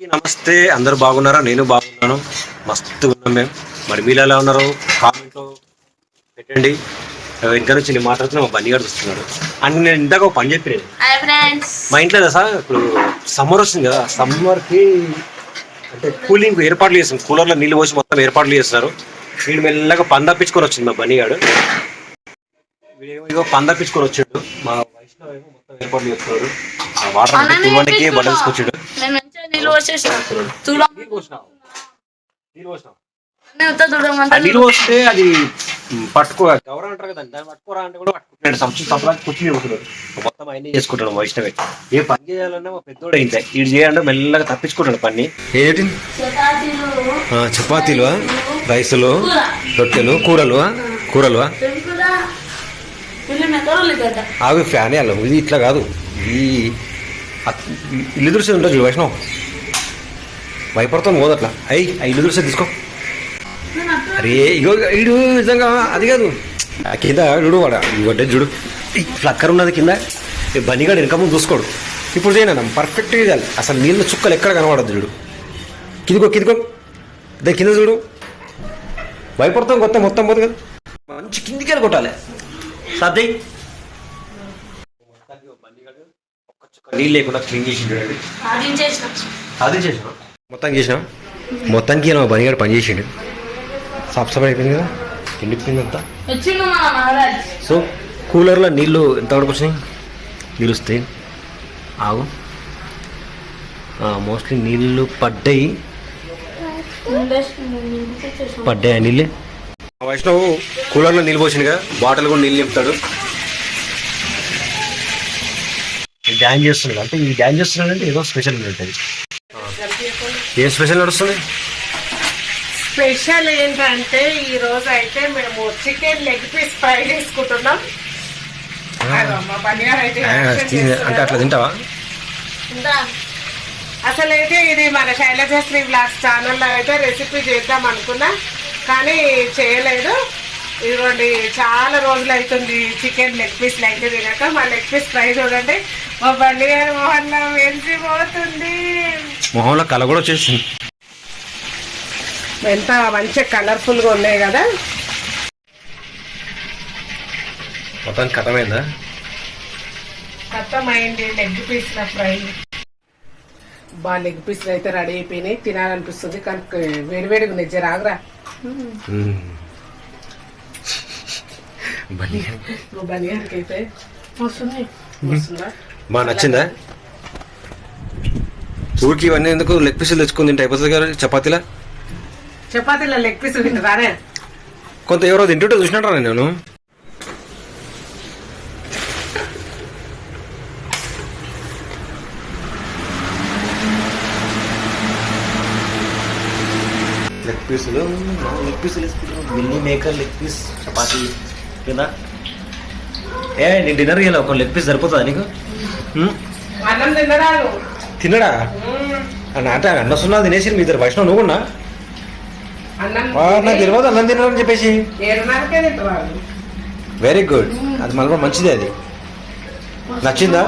అందరికీ నమస్తే. అందరూ బాగున్నారా? నేను బాగున్నాను. మస్తు ఉన్నాం మేము. మరి మీరు ఎలా ఉన్నారు కామెంట్లో పెట్టండి. ఇంకా నుంచి నేను మాట్లాడుతున్నా మా బన్నీ గారు చూస్తున్నాడు. అండ్ నేను ఇందాక ఒక పని చెప్పిన. మా ఇంట్లో కదా సార్ ఇప్పుడు సమ్మర్ వస్తుంది కదా. సమ్మర్కి అంటే కూలింగ్ ఏర్పాట్లు చేస్తాం కూలర్లో నీళ్ళు పోసి మొత్తం ఏర్పాట్లు చేస్తారు. వీడు మెల్లగా పని తప్పించుకొని వచ్చింది మా బన్నీ గాడు. వీడేమో పని తప్పించుకొని వచ్చాడు. మా వైష్ణవ్ ఏమో మొత్తం ఏర్పాట్లు చేస్తున్నాడు ఆ వాటర్ తుమ్మంటికి బట్టలు తీసుకొచ్చాడు. నీళ్ళు నీళ్ళు వస్తే అది పట్టుకో గౌరవం అంటారు కదా దాన్ని పట్టుకోరా అంటే కూడా పట్టుకుంటాడు. సంవత్సరం తప్పలా కూర్చుని పోతున్నాడు మొత్తం ఆయనే చేసుకుంటాడు వైష్ణవే ఏ పని చేయాలన్నా మా పెద్దోడు అయితే వీడు చేయాలంటే మెల్లగా తప్పించుకుంటాడు పని. ఏంటి? చపాతీలు రైసులు రొట్టెలు కూరలు కూరలు ఆగు ఫ్యాన్ వేయాలి ఇది ఇట్లా కాదు. ఈ ఇల్లు దురిసే ఉంటుంది చూడు వైష్ణవ్. భయపడతాం పోదట్లా అయ్యి ఆ ఇల్లు దురిసే తీసుకో. అరే ఇగో ఇడు నిజంగా అది కాదు. ఆ కింద చూడు వాడ ఇవ్వంటే చూడు. ఫ్లక్కర్ ఉన్నది కింద. ఈ బనిగాడు వెనక ముందు చూసుకోడు. ఇప్పుడు చేయను పర్ఫెక్ట్గా చేయాలి. అసలు నీళ్ళ చుక్కలు ఎక్కడ కనబడద్దు చూడు. కిదికో కిదికో. దాని కింద చూడు. భయపడతాం కొత్త మొత్తం పోదు కదా. మంచి కిందికి వెళ్ళి కొట్టాలి. సర్దయ్యి నీళ్ళు లేకుండా క్లీన్ చేసి సాధించేసిన అది చేసిన మొత్తం చేసిన? మొత్తానికి మా బనిగాడు పని చేసిండు. సాఫ్ సఫాయి అయిపోయింది కదా? ఎండిపోయింది అంతా? సో కూలర్లో నీళ్ళు ఎంతవరకు వచ్చినాయి? నీళ్ళు వస్తాయి. ఆగు. మోస్ట్లీ నీళ్ళు పడ్డాయి. పడ్డాయి నీళ్ళే? వైష్ణవ్ కూలర్లో నీళ్ళు పోసిండుగా. బాటిల్ కూడా నీళ్ళు నింపుతాడు. డ్యాన్ చేస్తున్నాడు. అంటే ఈ డ్యాన్ చేస్తున్నాడు అంటే ఏదో స్పెషల్ ఉంటుంది. ఏం స్పెషల్ నడుస్తుంది? స్పెషల్ ఏంటంటే ఈ రోజు అయితే మేము చికెన్ లెగ్ పీస్ ఫ్రై చేసుకుంటున్నాం. అంటే. అట్లా తింటావా? అసలు అయితే ఇది మన శైలజశ్రీ బ్లాగ్స్ ఛానల్లో అయితే రెసిపీ చేద్దాం అనుకున్నా కానీ చేయలేదు. ఇదిగోండి చాలా రోజులు అవుతుంది చికెన్ లెగ్ పీస్లు అయితే తినక. మా లెగ్ పీస్ ఫ్రై చూడండి. మా బండి గారి మొహన్లో వెలిసిపోతుంది మొహంలో కళ కూడా వచ్చేసింది. ఎంత మంచిగా కలర్ఫుల్గా ఉన్నాయి కదా. మొత్తం కథమైందా? కష్టమైంది లెగ్ పీస్ల ఫ్రై బా లెగ్ పీస్లు అయితే రెడీ అయిపోయినాయి. తినాలనిపిస్తుంది. కానీ వేడివేడిగా ఉన్నాయి. జర అయితే వస్తుంది. బాగా నచ్చిందా? ఊరికి ఇవన్నీ ఎందుకు లెగ్ పీసులు తెచ్చుకుని తింటే అయిపోతుంది కదా చపాతీలా? చపాతీలో లెగ్ పీస్ తింటారే? కొంత ఎవరో తింటుంటే చూసినట్రా నేను. లెగ్ పీసులు లెగ్ పీసులు వేసుకుంటాం. Meal maker leg piece chapati. కింద ఏ నేను డిన్నర్ చేయాలి ఒక లెగ్ పీస్ సరిపోతుందా నీకు? అన్నం తినడా అంటే అన్నసున్నా తినేసి మీ ఇద్దరు వైష్ణవ్ నువ్వు కూడా అన్నం నాకు తెలియదు అన్నం తినడం చెప్పేసి. వెరీ గుడ్ అది మళ్ళీ మంచిదే అది. నచ్చిందా?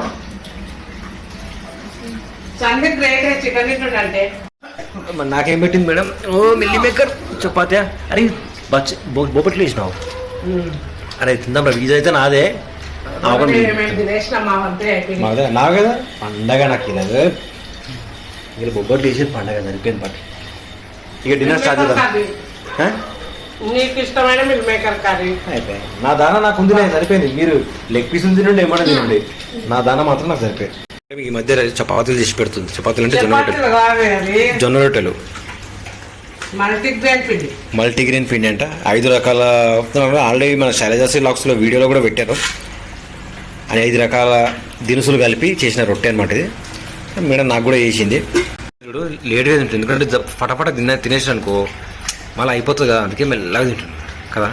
నాకేం పెట్టింది మేడం? ఓ మిల్లీ మేకర్ చపాత్యా? అరే బచ్చ బొ- బొబ్బట్లు వేసినావు. అరే తిందాం ఇది అయితే నాదే. మాదే నా కదా? పండగ నాకు ఇది ఇలా బొబ్బట్లు వేసి పండగ సరిపోయింది పట్టు? ఇక డిన్నర్ స్టార్ట్ చేద్దాం. ఆ? నీకు ఇష్టమైన మిల్ మేకర్ కర్రీ. అయిపోయింది నా దాన నాకు ఉంది సరిపోయింది. మీరు లెగ్ పీసులు తినండి ఏమన్నా తినండి. నా దాన మాత్రం నాకు సరిపోయింది. ఈ మధ్య చపాతీలు చేసి పెడుతుంది. చపాతీలు అంటే జొన్న రొట్టెలు. జొన్న రొట్టెలు. మల్టీ గ్రెయిన్ పిండి. మల్టీగ్రెయిన్ పిండి అంట. ఐదు రకాల ఆల్రెడీ మన శైలజాసి లాక్స్లో వీడియోలో కూడా పెట్టారు. అని ఐదు రకాల దినుసులు కలిపి చేసిన రొట్టె అనమాట ఇది. మేడం నాకు కూడా చేసింది చూడు లేట్గా తింటుంది. ఎందుకంటే ఫటాఫట తిన్న తినేసి అనుకో మళ్ళీ అయిపోతుంది కదా అందుకే మెల్లగా తింటుంది కదా?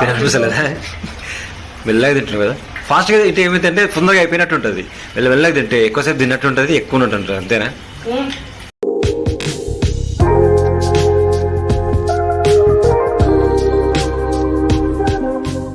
తినపిస్తలేదా మెల్లగా తింటుంది కదా? ఫాస్ట్గా తింటే ఏమైతే అంటే తొందరగా అయిపోయినట్టు ఉంటుంది మెల్ల మెల్లగా తింటే ఎక్కువసేపు తిన్నట్టు ఉంటుంది ఎక్కువ ఉంటుంది అంతేనా.